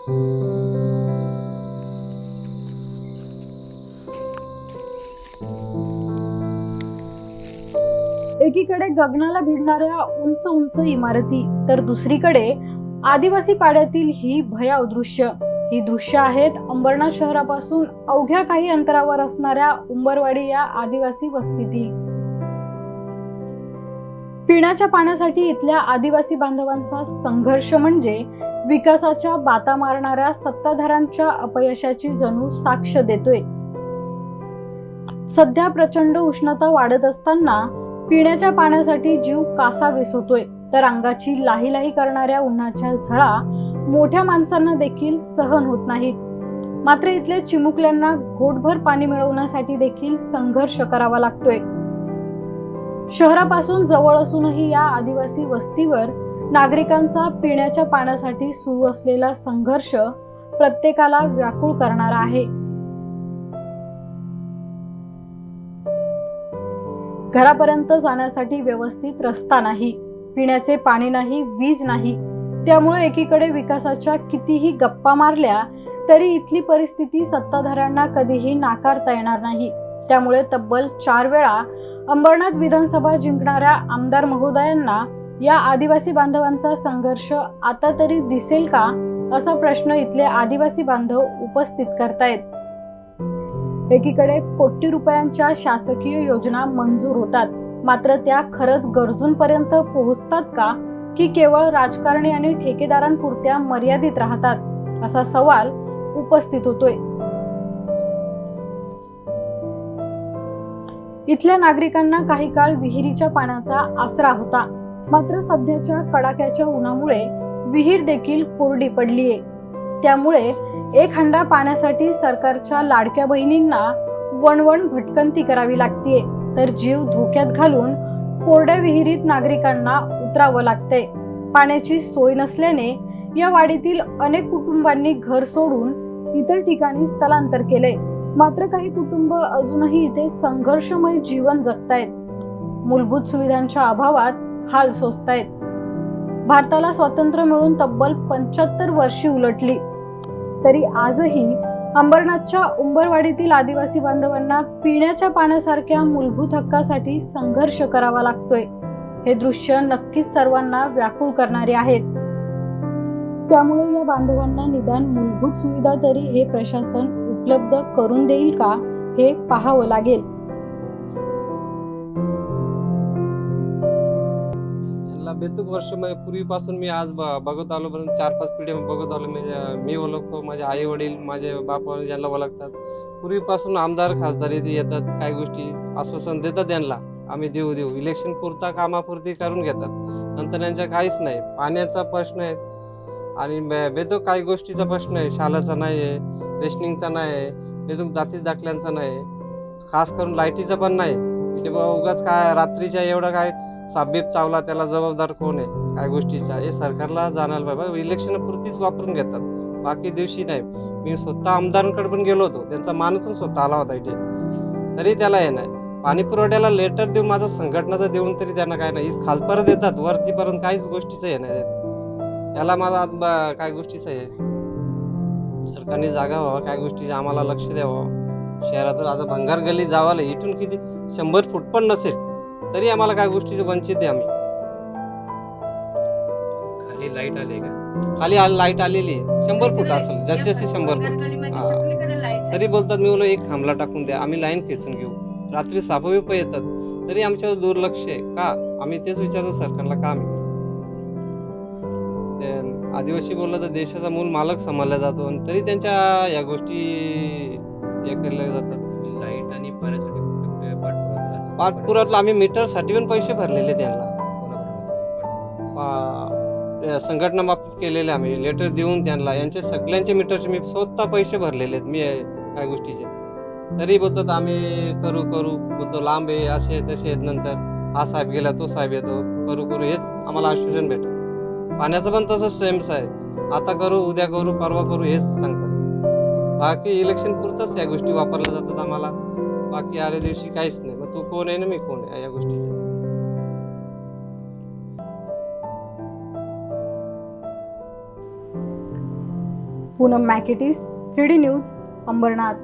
एकीकडे गगनाला भिडणाऱ्या उंच उंच इमारती तर दुसरीकडे आदिवासी पाड्यातील ही भयाव दृश्य. ही दृश्य आहेत अंबरनाथ शहरापासून अवघ्या काही अंतरावर असणाऱ्या उंबरवाडी या आदिवासी वस्तीतील. पिण्याच्या पाण्यासाठी इथल्या आदिवासी बांधवांचा संघर्ष म्हणजे विकासाच्या बाता मारणाऱ्या सत्ताधाऱ्यांच्या अपयशाची जणू साक्ष देतोय. सध्या प्रचंड उष्णता वाढत असताना पिण्याच्या पाण्यासाठी जीव कासा विसवतोय तर अंगाची लाही लाही करणाऱ्या उन्हाच्या झळा मोठ्या माणसांना देखील सहन होत नाहीत. मात्र इथल्या चिमुकल्यांना घोटभर पाणी मिळवण्यासाठी देखील संघर्ष करावा लागतोय. शहरापासून जवळ असूनही या आदिवासी वस्तीवर नागरिकांचा पिण्याच्या पाण्यासाठी सुरू असलेला संघर्ष प्रत्येकाला व्याकुळ करणारा आहे. घरापर्यंत जाण्यासाठी व्यवस्थित रस्ता नाही पिण्याचे पाणी नाही वीज नाही. त्यामुळे एकीकडे विकासाच्या कितीही गप्पा मारल्या तरी इथली परिस्थिती सत्ताधाऱ्यांना कधीही नाकारता येणार नाही. त्यामुळे तब्बल चार वेळा अंबरनाथ विधानसभा जिंकणाऱ्या आमदार महोदयांना या आदिवासी बांधवांचा संघर्ष आता तरी दिसेल का असा प्रश्न इथले आदिवासी बांधव उपस्थित करतायत. एकीकडे कोटी रुपयांच्या शासकीय योजना मंजूर होतात मात्र त्या खरंच गरजूंपर्यंत पोहोचतात का की केवळ राजकारणी आणि ठेकेदारांपुरत्या मर्यादित राहतात असा सवाल उपस्थित होतोय. इथल्या नागरिकांना काही काळ विहिरीच्या पाण्याचा आसरा होता. मात्र सध्याच्या कडाक्याच्या उन्हामुळे विहीर देखील कोरडी पडलीये त्यामुळे एक हंडा पाण्यासाठी सरकारच्या लाडक्या बहिणींना वणवण भटकंती करावी लागतीये. तर जीव धोक्यात घालून कोरड्या विहिरीत नागरिकांना उतरावं लागतंय. पाण्याची सोय नसल्याने या वाडीतील अनेक कुटुंबांनी घर सोडून इतर ठिकाणी स्थलांतर केलंय. मात्र काही कुटुंब अजूनही इथे संघर्षमय जीवन जगतायत. मूलभूत सुविधांच्या अभावात हाल सोसतायत. भारताला स्वातंत्र्य मिळून तब्बल पंच्याहत्तर वर्षी उलटली. तरी आजही अंबरनाथच्या उंबरवाडीतील आदिवासी बांधवांना पिण्याच्या पाण्यासारख्या मूलभूत हक्कासाठी संघर्ष करावा लागतोय. हे दृश्य नक्कीच सर्वांना व्याकुळ करणारे आहेत. त्यामुळे या बांधवांना निदान मूलभूत सुविधा तरी हे प्रशासन उपलब्ध करून देईल का हे पाहावं लागेल. बेतुक बेतूक वर्ष म्हणजे पूर्वीपासून मी आज ब- बघत आलो पण चार पाच पिढी बघत आलो. म्हणजे मी ओळखतो माझे आई वडील माझे बाप ज्यांना ओळखतात. पूर्वीपासून आमदार खासदार इथे येतात काही गोष्टी आश्वासन देतात त्यांना. आम्ही देऊ देऊ. इलेक्शन पुरता कामापुरती करून घेतात. नंतर यांच्या काहीच नाही. पाण्याचा प्रश्न आहे. आणि बे- काही गोष्टीचा प्रश्न आहे. शालाचा नाही आहे रेशनिंगचा नाही आहे बेतूक जाती दाखल्यांचा नाही. आहे खास करून लाईटीचं पण नाही. इथे बाबा उगाच काय रात्रीच्या एवढं काय साबीप चावला त्याला जबाबदार कोण आहे? काय गोष्टीचा? हे सरकारला जाणायला पाहिजे. इलेक्शन पुरतीच वापरून घेतात. बाकी दिवशी नाही. मी स्वतः आमदारांकडे पण गेलो होतो. त्यांचा मान पण स्वतः आला होता इथे. तरी त्याला हे नाही. पाणी पुरवठ्याला लेटर देऊन माझा संघटनाचा देऊन तरी त्यांना काय नाही. खालपर्यंत देतात. वरतीपर्यंत काहीच गोष्टीचं हे नाही. त्याला याला माझा काय गोष्टीचं आहे सरकारने जागा व्हावा काय गोष्टी आम्हाला लक्ष द्यावं. शहरातून आता भंगार गल्ली जावाला इथून किती शंभर फूट पण नसेल तरी आम्हाला काय गोष्टीचं वंचित आहे आम्ही. खाली लाइट आली का? खाली आ- लाइट आलेली आहे. शंभर फूट असेल जसे जसे शंभर फूट. हा. तरी बोलतात मी बोलो एक खांबला टाकून द्या आम्ही लाईन खेचून घेऊ. रात्री सापविप येतात. तरी आमच्यावर दुर्लक्ष आहे. का? आम्ही तेच विचारतो सरकारला का आम्ही? ते आदिवासी बोललं तर देशाचा मूल मालक समजला जातो आणि तरी त्यांच्या या गोष्टी हे केल्या जातात. लाइट आणि पाण्यासाठी कुठे कुठे पाठपुरावा? पाठपुरातला आम्ही मीटरसाठी पण पैसे भरलेले त्यांना. संघटना मार्फत केलेले आम्ही. लेटर देऊन त्यांना. यांचे सगळ्यांचे मीटरचे मी स्वतः पैसे भरलेले आहेत. मी काय गोष्टीचे. तरी बोलतात आम्ही करू करू. बोलतो लांब आहे असे आहे, तसे आहेत नंतर. हा साहेब गेला तो साहेब येतो. करू करू. हेच आम्हाला आश्वासन भेटत. पाण्याचं पण तसंच सेम्स आहे आता करू उद्या करू परवा करू हेच सांगतात. बाकी इलेक्शन पुरतच या गोष्टी वापरल्या जातात आम्हाला. बाकी आल्या दिवशी काहीच नाही. मग तू कोण आहे ना मी कोण आहे या गोष्टीचं? पूनम मॅकेटिस थ्री डी न्यूज अंबरनाथ.